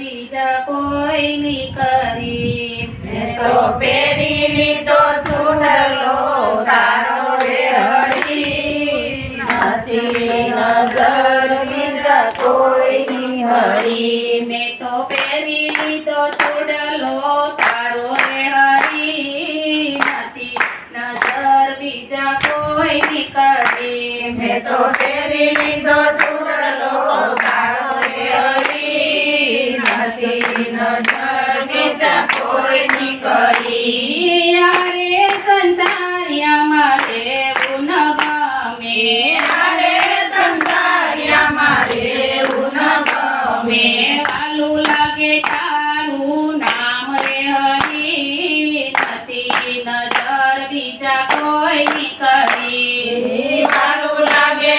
બીજા કોઈ ની કરી. મેં તો પેરી લીધો સુંદરલો તારો રે હરી નથી. નજર બીજા કોઈની હરી. મેં તો પહેરી લીધો ચૂડલો તારો રે હરી નથી. નજર બીજા કોઈ નહીં કરી. મેં તો પહેરી લીધો સુંદરલો તારો રે હરી નથી નજર બીજા કોઈની કરી યારે સંસારિયામાં લેવું ન ગમે મારે સંસારિયામાં રહેવું ન ગમે વાલું લાગે તારું નામ રે હરી નથી નજર બીજા કોઈ કરી સારું લાગે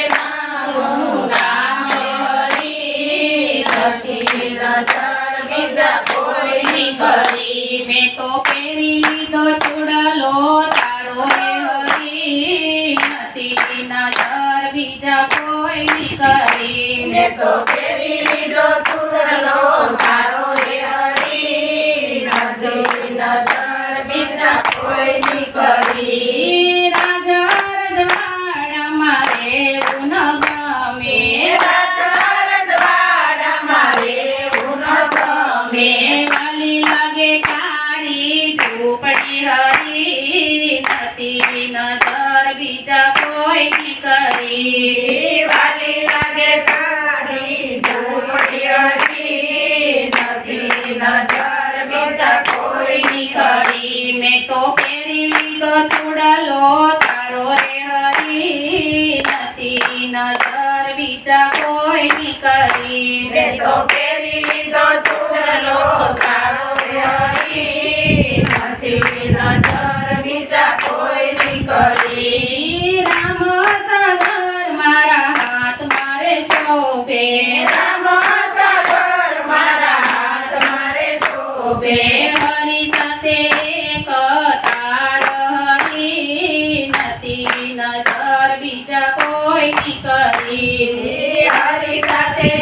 બીજા કોઈ કરી મેં તો પહેરી લીધો ચૂડલો તારો હરી નથી નજર બીજા કોઈ કરી તો પહેરી લીધો સુરલો તારો હરી નથી નજર બીજા કોઈ કરી રાજા રજવાડામાં રહેવું ન ગમે રાજા રજવાડામાં રહેવું ન ગમે વાલી લાગે તારી ઝૂંપડી હરી નથી નજર બીજા કોઈ કરી વાલી લાગે તારી ઝૂંપડી હરી નથી નજર બીજા કોઈની કરી. મેં તો પહેરી લીધો છોડલો તારો રે હરી. નથી નજર બીજા કોઈ કરી. મેં તો પહેરી લીધો છોડલો તારો રે હરી નથી નજર બીજા કોઈની કરી રામ સાગર મારા હાથ મારે શોભે રામ સાગર મારા હાથ મારે શોભે હરી સાથે કતાર હરી નથી નજર બીજા કોઈ કરી હરી સાથે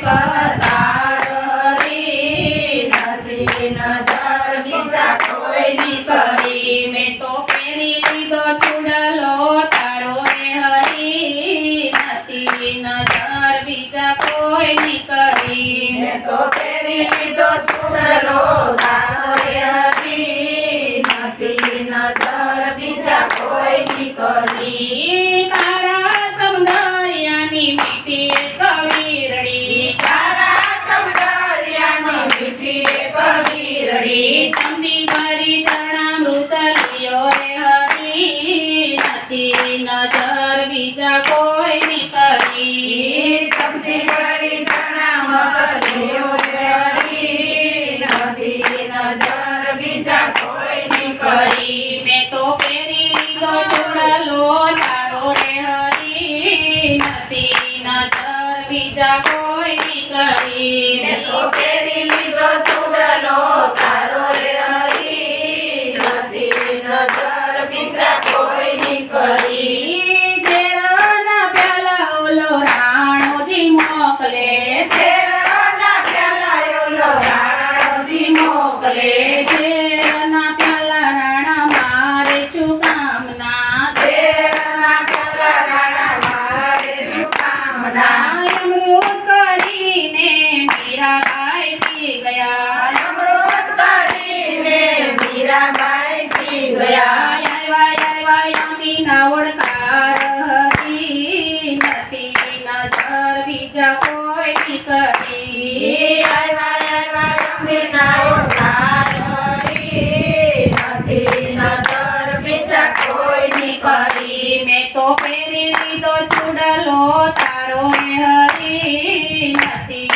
કતાર હરી નથી નજર બીજા કોઈની કરી મેં તો પહેરી લીધો ચૂડલો તારો રે હરી નથી નજર બીજા કોઈ કરી મેં તો પહેરી લીધો સુડલો તારો રે હરી નથી નજર બીજા કોઈની કરી કાળા સમદરિયાની મીઠી કવીરડી તારા સૌંદર્યની મીઠી કબીરડી ચમચી ભરી ચરણામૃત લિયો રે હરી નથી નજર બીજા કોઈ કરી બીજા કોઈ કરી. મેં તો પહેરી લીધો સુડલો તારો રે હરી. નથી નજર બીજા કરી. પ્યાલા ઓલો રાણોજી મોકલે. નજર બીજા કોઈની કરી. મેં તો પહેરી લીધો ચૂડલો, તારો હરી નથી.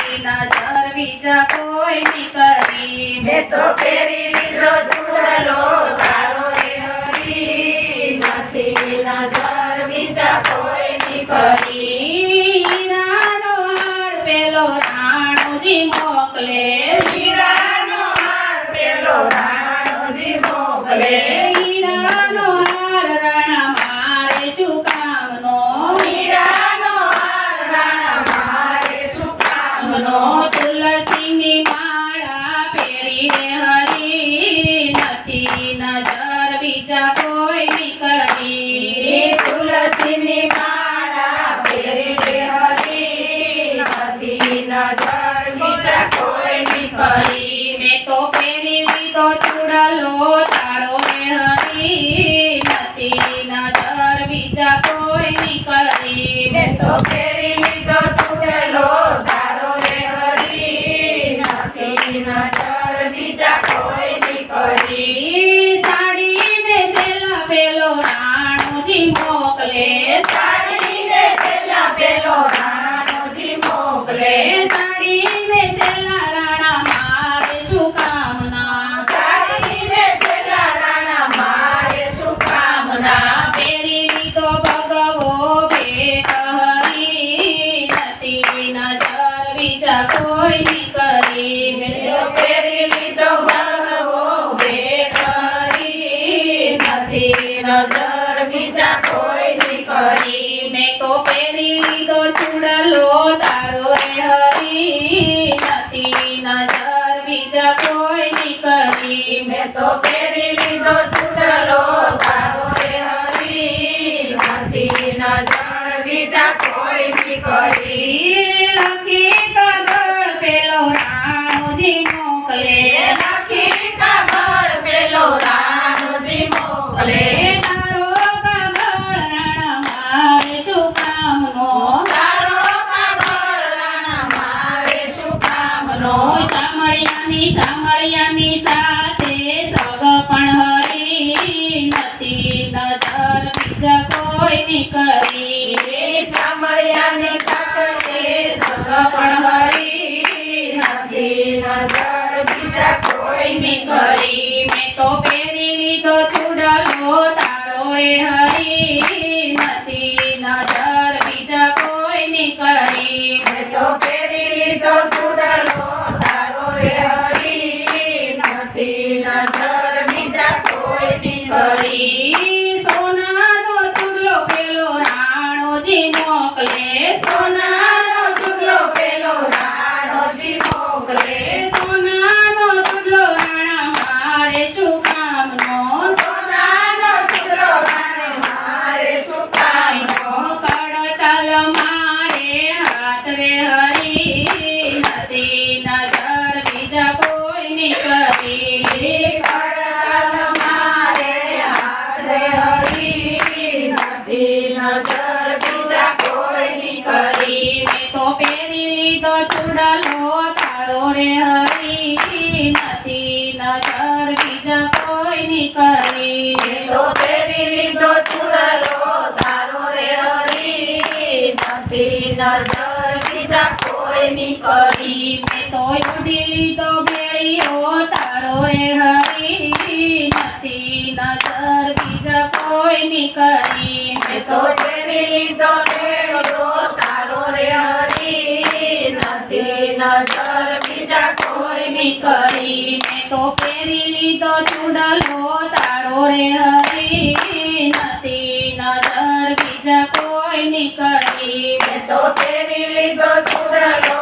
કરી. મેં તો પહેરી લીધો ચૂડલો, તારો હરી નથી. નજર બીજા કોઈની હીરાનો હાર પેલો રાણોજી મોકલે. હીરાનો હાર પેલો રાણોજી મોકલે હીરાનો હાર રાણા મારે શું કામનો હીરાનો હાર રાણા મારે શું કામ નથી નજર બીજા કોઈની કરી મેં તો પહેરી લીધો ચૂડલો તારો મેહરી નથી નજર બીજા કોઈની કરી મેં તો પેરી લીધો ચૂડલો તારો રે હરી નજર બીજા કોઈની કરી સાડીને સેલા પેલો રાણોજી મોકલે સાડીને છેલ્લા પેલો રાણોજી મોકલે સાડીને સેલા રાણા મારે શું કામના સાડીને છેલ્લા રાણા મારે શું કામના પહેરી લીધો ભગવો ભેટ હરી નથી નજર બીજા કોઈની કરી મેં પહેરી લીધો ભગવો બેકરી નથી નજર બીજા કોઈની કરી. મેં તો પહેરી લીધો ચૂડલો તારો રે હરી. નથી નજર બીજા કોઈની કરી. મેં તો પહેરી લીધો ચૂડલો તારો રે હરી. નથી નજર બીજા કોઈની કરી લખી કાગળ પેલો રાણોજી મોકલે લખી કાગળ પેલો રાણોજી મોકલે તારો કાગળ રાણા મારે શું કામનો તારો કાગળ રાણા મારે શું કામનો સામળિયાની સામળિયાની સાથે સગ પણ હરી નથી નજર બીજા કોઈની કરી એ સામળિયાની સાથે સગ પણ કરી નથી નજર બીજા કોઈની કરી મેં તો પહેરી લીધો છુડલો તારો એ હરી નથી નજર બીજા કોઈની કરી મેં તો પહેરી લીધો છુડલો તારો એ હરી નથી નજર બીજા કોઈની કરી કરી સોનાનો ચૂડલો પેલો રાણોજી મોકલે સોનાનો સુડલો પેલો રાણોજી મોકલે સોનાનો ચૂડલો રાણા મારે શું કામનો સોનાનો સુડલો રાણે મારે શું કામનો કડતાલ મારે હાથ રે હરી નથી નજર બીજા કોઈની કરી કડતાલ મારે હાથે હરી નથી નજર બીજા કોઈની કરી મેં તો પહેરી લીધો ચૂડલો તારો રે હરી નથી નજર બીજા કોઈની તો પહેરી લીધો ચૂડલો તારો રે હરી નથી નજર બીજા કોઈની કરી. મેં તો ઉડી લીધો ભેળીઓ તારો રે હરી નથી નજર બીજા કોઈની કરી. મેં તો પહેરી લીધો લેડો તારો રે હરી નથી નજર બીજા કોઈની કરી. મેં તો પહેરી લીધો ચૂડલો તારો રે હરી નથી નજર બીજા કોઈની કરી તો તેની લીધો ચૂડલો